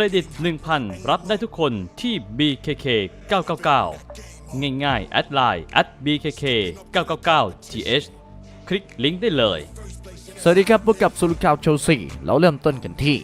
รดิต 1,000 รับได้ทุกคนที่ BKK 999 ง่ายๆ แอดไลน์ at BKK 999 th คลิกลิงก์ได้เลย สวัสดีครับพบกับสุลข่าวเชลซีเราเริ่มต้นกันที่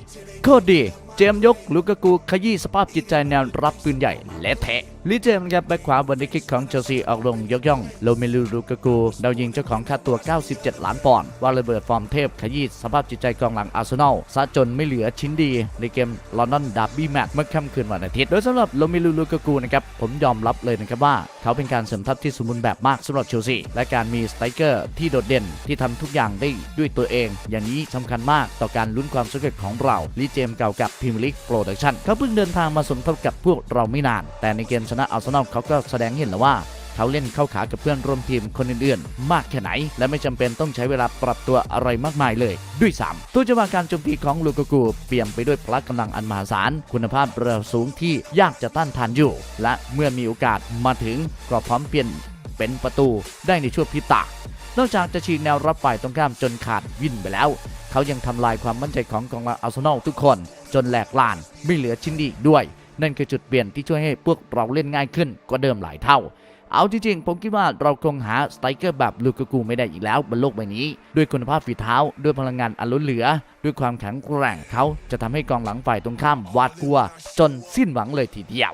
โคตรดี เจมยกลูกากูขยี้สภาพจิตใจแนวรับปืนใหญ่และแทะ ลิเจมส์ครับแบ็คขวาบนดิคิกของเชลซีออกลงยกย่องโลเมลูลูกากูดาวยิงเจ้าของค่าตัว 97 ล้านปอนด์ว่าระเบิดฟอร์มเทพขยี้สภาพจิตใจกองหลังอาร์เซนอลซะจนไม่เหลือชิ้นดี ในเกมลอนดอนดาร์บี้แมตช์เมื่อค่ำคืนวันอาทิตย์ โดยสำหรับโลเมลูลูกากูนะครับผมยอมรับเลยนะครับว่า เขาเป็นการเสริมทัพที่สมบูรณ์แบบมากสำหรับเชลซีและการมีสไตรเกอร์ที่โดดเด่นที่ทำทุกอย่างได้ด้วยตัวเอง อย่างนี้สำคัญมากต่อการลุ้นความสำเร็จของเราลิเจมส์เก่ากับพรีเมียร์ลีกโปรดักชั่นเขาเพิ่งเดินทางมาสมทบกับพวกเราไม่นาน แต่ในเกมนะอาร์เซนอลเขาก็แสดงเห็นแล้วว่าเขาเล่นเข้าขากับเพื่อนร่วมทีมคนอื่นๆ มากแค่ไหน และไม่จำเป็นต้องใช้เวลาปรับตัวอะไรมากมายเลย ด้วยซ้ำตัวจังหวะการโจมตีของลูกากูเปี่ยมไปด้วยพละกำลังอันมหาศาล คุณภาพเรือสูงที่ยากจะต้านทานอยู่ และเมื่อมีโอกาสมาถึงก็พร้อมเปลี่ยนเป็นประตูได้ในช่วงพิตานอกจากจะฉีกแนวรับฝ่ายตรงข้ามจนขาดวิ่นไปแล้ว เขายังทำลายความมั่นใจของกองหลังอาร์เซนอลทุกคน จนแหลกลานไม่เหลือชิ้นดีด้วย นั่นคือจุดเปลี่ยนที่ช่วยให้พวกเราเล่นง่ายขึ้นกว่าเดิมหลายเท่า เอาจริงๆ ผมคิดว่าเราคงหาสไตรเกอร์แบบลูกากูไม่ได้อีกแล้วบนโลกใบนี้ ด้วยคุณภาพฝีเท้า ด้วยพลังงานอันล้นเหลือ ด้วยความแข็งแกร่งเขาจะทำให้กองหลังฝ่ายตรงข้ามหวาดกลัว จนสิ้นหวังเลยทีเดียว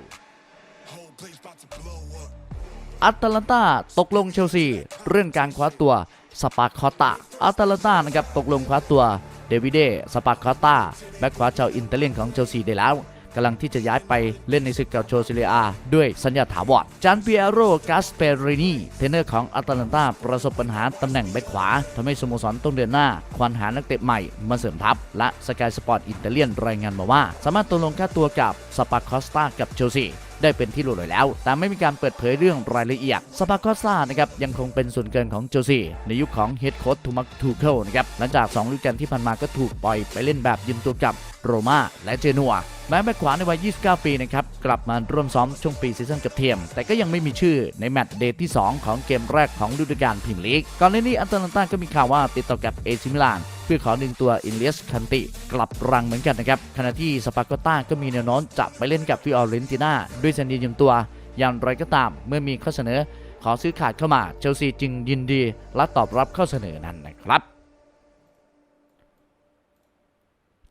อัตแลนตาตกลงเชลซี เรื่องการคว้าตัวสปาคอตาอัตแลนตานะครับตกลงคว้าตัวเดวิดเดสปาคอตาแบ็คขวาชาวอินเตอร์เลียนของเชลซีได้แล้ว กำลังที่จะย้ายไปเล่นในศึกกับโชซิเลียอาด้วยสัญญาถาวรจานเปียโรกาสเปรินีเทรนเนอร์ของอัตแลนตาประสบปัญหาตำแหน่งแบ็คขวาทำให้สโมสรต้องเดินหน้า ควานหานักเตะใหม่มาเสริมทัพ และสกายสปอร์ตอิตาเลียนรายงานมาว่า สามารถตกลงค่าตัวกับสปาคอสตากับเชลซี ได้เป็นที่รู้เลยแล้ว แต่ไม่มีการเปิดเผยเรื่องรายละเอียดสปาคอสซานะครับยังคงเป็นส่วนเกินของเจลซีในยุคของเฮดโค้ชทูมักทูเคิลนะครับหลังจาก 2 ฤดูกาลที่ผ่านมาก็ถูกปล่อยไปเล่นแบบยืมตัวกับโรม่าและเจนัวแม้แบ็คขวาในวัย 29 ปีนะครับ กลับมาร่วมซ้อมช่วงปีซีซั่นกับเทียม แต่ก็ยังไม่มีชื่อในแมตช์เดทที่ 2 ของเกมแรกของฤดูกาลพรีเมียร์ลีกก่อนหน้านี้อันเตอร์ลันต้าก็มีข่าวว่าติดต่อกับเอซิมิลาน พื่อขอดึงตัวอินเลสคันติกลับรังเหมือนกันนะครับขณะที่สปาโกต้าก็มีแนวโน้มจะไปเล่นกับฟิออเรนติน่าด้วยสัญญายืมตัวอย่างไรก็ตาม เมื่อมีข้อเสนอขอซื้อขาดเข้ามาเชลซีจึงยินดีและตอบรับข้อเสนอนั้นนะครับ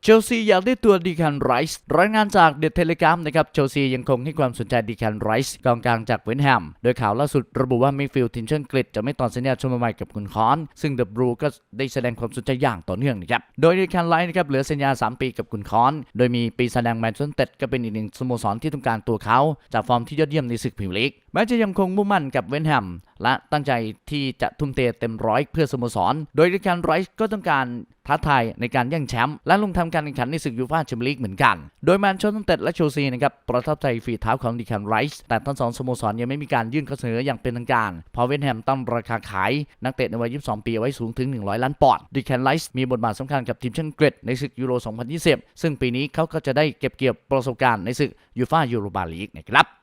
เชลซีอยากได้ตัวดีแคนไรส์รายงานจากเด e เทเลกราฟนะครับเชลซียังคงให้ความสนใจดีแคนไรส์กองกลางจากเวนแฮม โดยข่าวล่าสุดระบุว่ามิฟิลทีมเชิญกฤษจะไม่ต่อสัญญาชมใหม่กับคุณคอน ซึ่งเดอะบรูก็ได้แสดงความสนใจอย่างต่อเนื่องนะครับโดยดีแคนไรส์นะครับเหลือสัญญา 3 ปีกับคุณคอน โดยมีปีแสดงแมนเชสเตอร์ก็เป็นอีกหนึ่งสโมสรที่ต้องการตัวเขา จากฟอร์มที่ยอดเยี่ยมในศึกพรีเมียร์ลีกแม้จะยังคงมุ่งมั่นกับเวนแฮม และตั้งใจที่จะทุ่มเทเต็มร้อยเพื่อสโมสร โดยดีแคนไรส์ก็ต้องการท้าทายในการแย่งแชมป์และลงทำการแข่งขันในศึกยูฟ่าแชมเปี้ยนลีกเหมือนกัน โดยแมนเชสเตอร์ยูไนเต็ดและเชลซีนะครับประทับใจฝีเท้าของดิแคนไรส์แต่ทั้งสองสโมสรยังไม่มีการยื่นข้อเสนออย่างเป็นทางการเพอเวนแฮมตั้งราคาขายนักเตะในวัย 22 ปีเอาไว้สูงถึง 100 ล้านปอนด์ดิแคนไรส์มีบทบาทสำคัญกับทีมแชมป์เกรดในศึกยูโร 2020 ซึ่งปีนี้เขาก็จะได้เก็บเกี่ยวประสบการณ์ในศึกยูฟ่ายูโรบาลีกนะครับ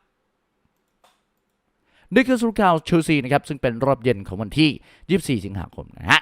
นี่คือสรุปข่าวเชลซีนะครับซึ่งเป็นรอบเย็นของวันที่ 24 สิงหาคมนะฮะ